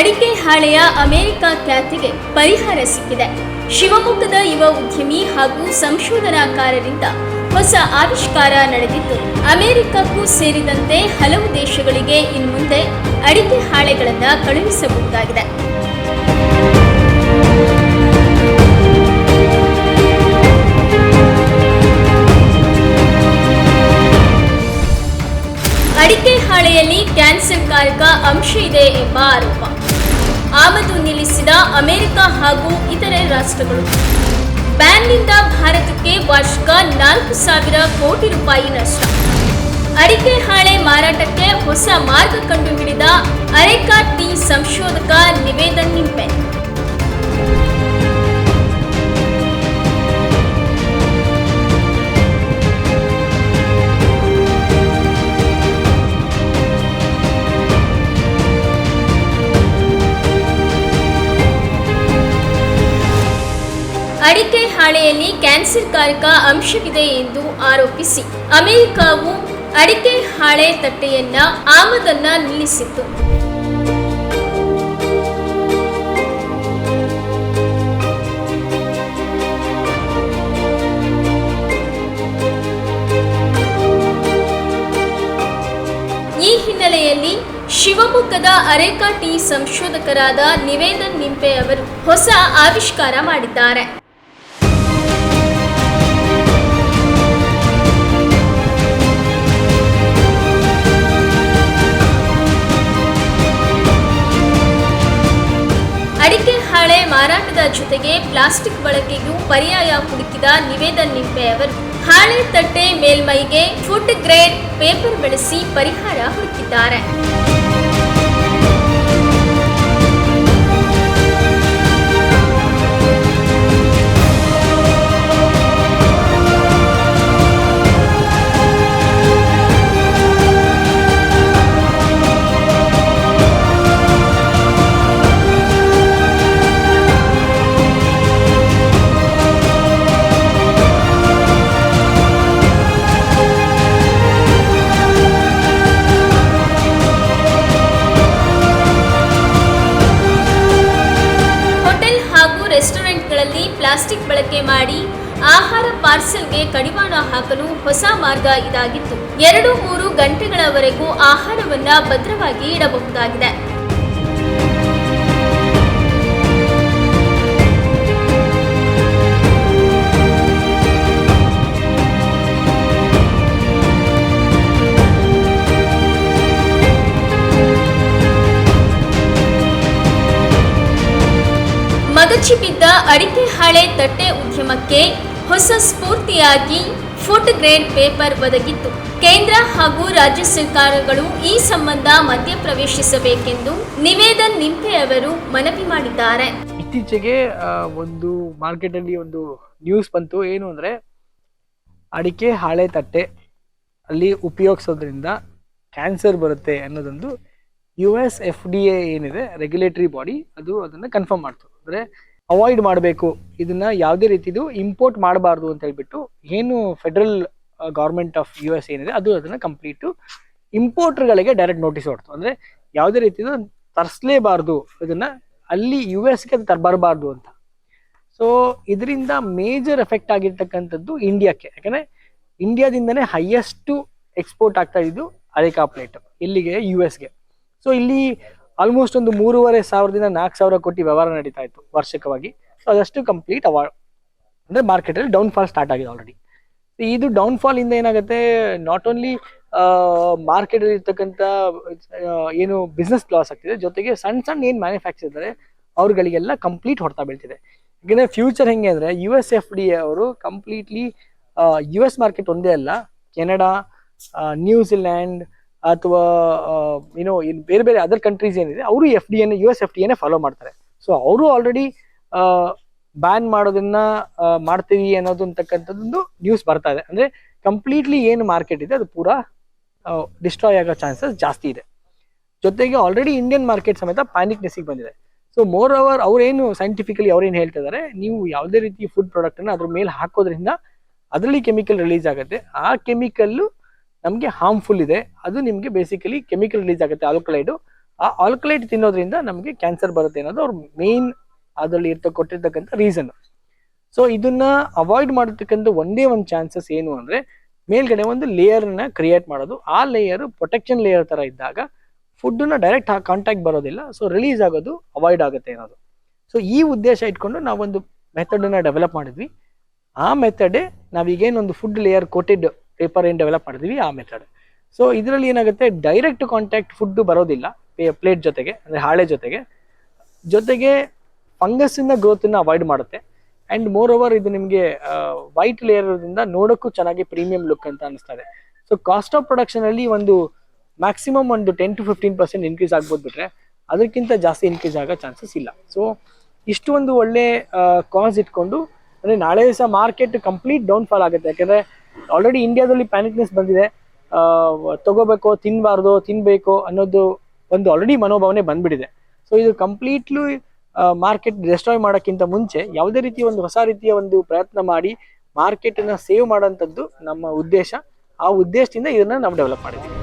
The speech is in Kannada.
ಅಡಿಕೆ ಹಾಳೆಯ ಅಮೆರಿಕ ಖ್ಯಾತಿಗೆ ಪರಿಹಾರ ಸಿಕ್ಕಿದೆ. ಶಿವಮೊಗ್ಗದ ಯುವ ಉದ್ಯಮಿ ಹಾಗೂ ಸಂಶೋಧನಾಕಾರರಿಂದ ಹೊಸ ಆವಿಷ್ಕಾರ ನಡೆದಿದ್ದು, ಅಮೆರಿಕಕ್ಕೂ ಸೇರಿದಂತೆ ಹಲವು ದೇಶಗಳಿಗೆ ಇನ್ಮುಂದೆ ಅಡಿಕೆ ಹಾಳೆಗಳನ್ನು ಕಳುಹಿಸಬಹುದಾಗಿದೆ. ಅಡಿಕೆ ಹಾಳೆಯಲ್ಲಿ ಕ್ಯಾನ್ಸರ್ ಕಾರಕ ಅಂಶ ಇದೆ ಎಂಬ ಆರೋಪ. ಆಮದು ನಿಲ್ಲಿಸಿದ ಅಮೆರಿಕ ಹಾಗೂ ಇತರೆ ರಾಷ್ಟ್ರಗಳು. ಬ್ಯಾನ್ನಿಂದ ಭಾರತಕ್ಕೆ ವಾರ್ಷಿಕ ನಾಲ್ಕು ಸಾವಿರ ಕೋಟಿ ರೂಪಾಯಿ ನಷ್ಟ. ಅಡಿಕೆ ಹಾಳೆ ಮಾರಾಟಕ್ಕೆ ಹೊಸ ಮಾರ್ಗ ಕಂಡುಹಿಡಿದ ಅರೆಕಾ ಟಿ ಸಂಶೋಧಕ ನಿವೇದನ್ ನಿಂಪೆ. ಅಡಿಕೆ ಹಾಳೆಯಲ್ಲಿ ಕ್ಯಾನ್ಸರ್ ಕಾರಕ ಅಂಶವಿದೆ ಎಂದು ಆರೋಪಿಸಿ. ಅಮೆರಿಕವು ಅಡಿಕೆ ಹಾಳೆ ತಟ್ಟೆಯನ್ನ ಆಮದನ್ನ ನಿಲ್ಲಿಸಿತ್ತು. ಈ ಹಿನ್ನೆಲೆಯಲ್ಲಿ ಶಿವಮೊಗ್ಗದ ಅರೇಕಾ ಟೀ ಸಂಶೋಧಕರಾದ ನಿವೇದನ್ ನಿಂಪೆ ಅವರು ಹೊಸ ಆವಿಷ್ಕಾರ ಮಾಡಿದ್ದಾರೆ. ಜೊತೆಗೆ ಪ್ಲಾಸ್ಟಿಕ್ ಬಳಕೆಗೂ ಪರ್ಯಾಯ ಹುಡುಕಿದ ನಿವೇದನ್ ನಿಂಪೆ ಅವರು, ಹಾಳೆ ತಟ್ಟೆ ಮೇಲ್ಮೈಗೆ ಫುಡ್ ಗ್ರೇಡ್ ಪೇಪರ್ ಬಳಸಿ ಪರಿಹಾರ ಹುಡುಕಿದ್ದಾರೆ. ಪ್ಲಾಸ್ಟಿಕ್ ಬಳಕೆ ಮಾಡಿ ಆಹಾರ ಪಾರ್ಸೆಲ್ಗೆ ಕಡಿವಾಣ ಹಾಕಲು ಹೊಸ ಮಾರ್ಗ ಇದಾಗಿತ್ತು. ಎರಡು ಮೂರು ಗಂಟೆಗಳವರೆಗೂ ಆಹಾರವನ್ನ ಭದ್ರವಾಗಿ ಇಡಬಹುದಾಗಿದೆ. ಮಗಚಿ ಅಡಿಕೆ ಹಾಳೆ ತಟ್ಟೆ ಉದ್ಯಮಕ್ಕೆ ಹೊಸ ಸ್ಫೂರ್ತಿಯಾಗಿ ಫುಡ್ ಗ್ರೇಡ್ ಪೇಪರ್ ಒದಗಿತ್ತು. ಕೇಂದ್ರ ಹಾಗೂ ರಾಜ್ಯ ಸರ್ಕಾರಗಳು ಈ ಸಂಬಂಧ ಮಧ್ಯಪ್ರವೇಶಿಸಬೇಕೆಂದು ನಿವೇದನ್ ನಿಂಪೆ ಅವರು ಮನವಿ ಮಾಡಿದ್ದಾರೆ. ಇತ್ತೀಚೆಗೆ ಒಂದು ಒಂದು ಮಾರ್ಕೆಟಲ್ಲಿ ಒಂದು ನ್ಯೂಸ್ ಬಂತು. ಏನು ಅಂದ್ರೆ, ಅಡಿಕೆ ಹಾಳೆ ತಟ್ಟೆ ಅಲ್ಲಿ ಉಪಯೋಗಿಸೋದ್ರಿಂದ ಕ್ಯಾನ್ಸರ್ ಬರುತ್ತೆ ಅನ್ನೋದೊಂದು U S F D A ಏನಿದೆ ರೆಗ್ಯುಲೇಟರಿ ಬಾಡಿ ಅದು ಅದನ್ನು ಕನ್ಫರ್ಮ್ ಮಾಡ್ತು. ಅಂದರೆ ಅವಾಯ್ಡ್ ಮಾಡಬೇಕು. ಇದನ್ನ ಯಾವುದೇ ರೀತಿದು ಇಂಪೋರ್ಟ್ ಮಾಡಬಾರ್ದು ಅಂತ ಹೇಳ್ಬಿಟ್ಟು ಏನು federal government of U S ಏನಿದೆ, ಅದು ಅದನ್ನ ಕಂಪ್ಲೀಟು ಇಂಪೋರ್ಟರ್ಗಳಿಗೆ ಡೈರೆಕ್ಟ್ ನೋಟಿಸ್ ಹೊಡ್ತು. ಅಂದರೆ ಯಾವುದೇ ರೀತಿದು ತರಿಸ್ಲೇಬಾರ್ದು ಇದನ್ನ, ಅಲ್ಲಿ ಯು ಎಸ್ಗೆ ಅದು ತರಬಾರಬಾರ್ದು ಅಂತ. ಸೊ ಇದರಿಂದ ಮೇಜರ್ ಎಫೆಕ್ಟ್ ಆಗಿರ್ತಕ್ಕಂಥದ್ದು ಇಂಡಿಯಾಕ್ಕೆ ಯಾಕಂದ್ರೆ ಇಂಡಿಯಾದಿಂದನೇ ಹೈಯೆಸ್ಟ್ ಎಕ್ಸ್ಪೋರ್ಟ್ ಆಗ್ತಾ ಇದ್ದು ಅರೇಕಾ ಪ್ಲೇಟ್ ಇಲ್ಲಿಗೆ ಯು ಎಸ್ಗೆ ಸೊ ಇಲ್ಲಿ ಆಲ್ಮೋಸ್ಟ್ ಒಂದು ಮೂರುವರೆ ಸಾವಿರದಿಂದ ನಾಲ್ಕು ಸಾವಿರ ಕೋಟಿ ವ್ಯವಹಾರ ನಡೀತಾ ಇತ್ತು ವಾರ್ಷಿಕವಾಗಿ. ಸೊ ಅದಷ್ಟು ಕಂಪ್ಲೀಟ್ ಅವಾ ಅಂದರೆ ಮಾರ್ಕೆಟಲ್ಲಿ ಡೌನ್ ಫಾಲ್ ಸ್ಟಾರ್ಟ್ ಆಗಿದೆ ಆಲ್ರೆಡಿ ಇದು ಡೌನ್ ಫಾಲ್ ಇಂದ ಏನಾಗುತ್ತೆ ನಾಟ್ ಓನ್ಲಿ ಮಾರ್ಕೆಟ್ ಇರ್ತಕ್ಕಂಥ ಆ, ಏನು ಬಿಸ್ನೆಸ್ ಲಾಸ್ ಆಗ್ತಿದೆ ಜೊತೆಗೆ ಸಣ್ಣ ಸಣ್ಣ ಏನು ಮ್ಯಾನುಫ್ಯಾಕ್ಚರ್ ಇದ್ದಾರೆ ಅವ್ರುಗಳಿಗೆಲ್ಲ ಕಂಪ್ಲೀಟ್ ಹೊಡ್ತಾ ಬೀಳ್ತಿದೆ. ಯಾಕಂದ್ರೆ ಫ್ಯೂಚರ್ ಹೆಂಗೆ ಅಂದ್ರೆ U S F D A completely U S market ಒಂದೇ ಅಲ್ಲ ಕೆನಡಾ ನ್ಯೂಜಿಲ್ಯಾಂಡ್ ಅಥವಾ ಏನೋ ಇನ್ ಬೇರೆ ಬೇರೆ ಅದರ್ ಕಂಟ್ರೀಸ್ ಏನಿದೆ, ಅವರು F D N U S F D N follow ಮಾಡ್ತಾರೆ. ಸೊ ಅವರು ಆಲ್ರೆಡಿ ಬ್ಯಾನ್ ಮಾಡೋದನ್ನ ಮಾಡ್ತೀವಿ ಅನ್ನೋದು ಅಂತಕ್ಕಂಥದ್ದು ನ್ಯೂಸ್ ಬರ್ತಾ ಇದೆ. ಅಂದ್ರೆ ಕಂಪ್ಲೀಟ್ಲಿ ಏನು ಮಾರ್ಕೆಟ್ ಇದೆ, ಅದು ಪೂರಾ ಡಿಸ್ಟ್ರಾಯ್ ಆಗೋ ಚಾನ್ಸಸ್ ಜಾಸ್ತಿ ಇದೆ. ಜೊತೆಗೆ ಆಲ್ರೆಡಿ ಇಂಡಿಯನ್ ಮಾರ್ಕೆಟ್ ಸಮೇತ ಪ್ಯಾನಿಕ್ ನೆಸಿಗೆ ಬಂದಿದೆ. ಸೊ ಮೋರ್ ಓವರ್ ಅವರೇನು ಸೈಂಟಿಫಿಕಲಿ ಅವ್ರೇನು ಹೇಳ್ತಿದ್ದಾರೆ, ನೀವು ಯಾವುದೇ ರೀತಿ ಫುಡ್ ಪ್ರಾಡಕ್ಟನ್ನು ಅದ್ರ ಮೇಲೆ ಹಾಕೋದ್ರಿಂದ, ಅದರಲ್ಲಿ ಕೆಮಿಕಲ್ ರಿಲೀಸ್ ಆಗುತ್ತೆ. ಆ ಕೆಮಿಕಲ್ಲು ನಮಗೆ ಹಾರ್ಮ್ಫುಲ್ ಇದೆ. ಅದು ನಿಮಗೆ ಬೇಸಿಕಲಿ ಕೆಮಿಕಲ್ ರಿಲೀಸ್ ಆಗುತ್ತೆ ಆಲ್ಕಲೈಡು ಆ ಆಲ್ಕಲೈಟ್ ತಿನ್ನೋದ್ರಿಂದ ನಮಗೆ ಕ್ಯಾನ್ಸರ್ ಬರುತ್ತೆ ಅನ್ನೋದು ಅವ್ರ ಮೇನ್ ಅದರಲ್ಲಿ ಇರ್ತ ಕೊಟ್ಟಿರ್ತಕ್ಕಂಥ ರೀಸನ್ ಸೊ ಇದನ್ನ ಅವಾಯ್ಡ್ ಮಾಡತಕ್ಕಂಥ ಒಂದೇ ಒಂದು ಚಾನ್ಸಸ್ ಏನು ಅಂದ್ರೆ, ಮೇಲ್ಗಡೆ ಒಂದು ಲೇಯರ್ನ ಕ್ರಿಯೇಟ್ ಮಾಡೋದು. ಆ ಲೇಯರ್ ಪ್ರೊಟೆಕ್ಷನ್ ಲೇಯರ್ ತರ ಇದ್ದಾಗ ಫುಡ್ನ ಡೈರೆಕ್ಟ್ ಕಾಂಟ್ಯಾಕ್ಟ್ ಬರೋದಿಲ್ಲ. ಸೊ ರಿಲೀಸ್ ಆಗೋದು ಅವಾಯ್ಡ್ ಆಗುತ್ತೆ ಅನ್ನೋದು. ಸೊ ಈ ಉದ್ದೇಶ ಇಟ್ಕೊಂಡು ನಾವೊಂದು ಮೆಥಡನ್ನು ಡೆವಲಪ್ ಮಾಡಿದ್ವಿ. ಆ ಮೆಥಡೇ ನಾವೀಗೇನೊಂದು ಫುಡ್ ಲೇಯರ್ ಕೋಟೆಡ್ ಪೇಪರ್ ಏನು ಡೆವಲಪ್ ಮಾಡಿದ್ವಿ, ಆ ಮೆಥಡ್ ಸೊ ಇದರಲ್ಲಿ ಏನಾಗುತ್ತೆ ಡೈರೆಕ್ಟ್ ಕಾಂಟ್ಯಾಕ್ಟ್ ಫುಡ್ ಬರೋದಿಲ್ಲ ಪ್ಲೇಟ್ ಜೊತೆಗೆ, ಅಂದರೆ ಹಾಳೆ ಜೊತೆಗೆ. ಜೊತೆಗೆ ಫಂಗಸ್ಸಿನ ಗ್ರೋತನ್ನು ಅವಾಯ್ಡ್ ಮಾಡುತ್ತೆ. ಆ್ಯಂಡ್ ಮೋರ್ ಓವರ್ ಇದು ನಿಮಗೆ ವೈಟ್ ಲೇಯರ್ದಿಂದ ನೋಡೋಕ್ಕೂ ಚೆನ್ನಾಗಿ ಪ್ರೀಮಿಯಂ ಲುಕ್ ಅಂತ ಅನಿಸ್ತದೆ ಸೊ ಕಾಸ್ಟ್ ಆಫ್ ಪ್ರೊಡಕ್ಷನಲ್ಲಿ ಒಂದು ಮ್ಯಾಕ್ಸಿಮಮ್ ಒಂದು ten to fifteen percent increase ಆಗ್ಬೋದು ಬಿಟ್ರೆ, ಅದಕ್ಕಿಂತ ಜಾಸ್ತಿ ಇನ್ಕ್ರೀಸ್ ಆಗೋ ಚಾನ್ಸಸ್ ಇಲ್ಲ. ಸೊ ಇಷ್ಟು ಒಂದು ಒಳ್ಳೆ ಕಾಸ್ ಇಟ್ಕೊಂಡು, ಅಂದರೆ ನಾಳೆ ದಿವಸ ಮಾರ್ಕೆಟ್ ಕಂಪ್ಲೀಟ್ ಡೌನ್ ಫಾಲ್ ಆಗುತ್ತೆ. ಯಾಕಂದರೆ ಆಲ್ರೆಡಿ ಇಂಡಿಯಾದಲ್ಲಿ ಪ್ಯಾನಿಕ್ನೆಸ್ ಬಂದಿದೆ. ತಗೋಬೇಕು ತಿನ್ನಬಾರ್ದು ತಿನ್ನಬೇಕು ಅನ್ನೋದು ಒಂದು ಆಲ್ರೆಡಿ ಮನೋಭಾವನೆ ಬಂದ್ಬಿಟ್ಟಿದೆ. ಸೊ ಇದು ಕಂಪ್ಲೀಟ್ಲಿ ಮಾರ್ಕೆಟ್ ಡಿಸ್ಟ್ರಾಯ್ ಮಾಡೋಕ್ಕಿಂತ ಮುಂಚೆ ಯಾವುದೇ ರೀತಿಯ ಒಂದು ಹೊಸ ರೀತಿಯ ಒಂದು ಪ್ರಯತ್ನ ಮಾಡಿ ಮಾರ್ಕೆಟನ್ನು ಸೇವ್ ಮಾಡೋಂಥದ್ದು ನಮ್ಮ ಉದ್ದೇಶ. ಆ ಉದ್ದೇಶದಿಂದ ಇದನ್ನು ನಾವು ಡೆವಲಪ್ ಮಾಡಿದ್ದೀವಿ.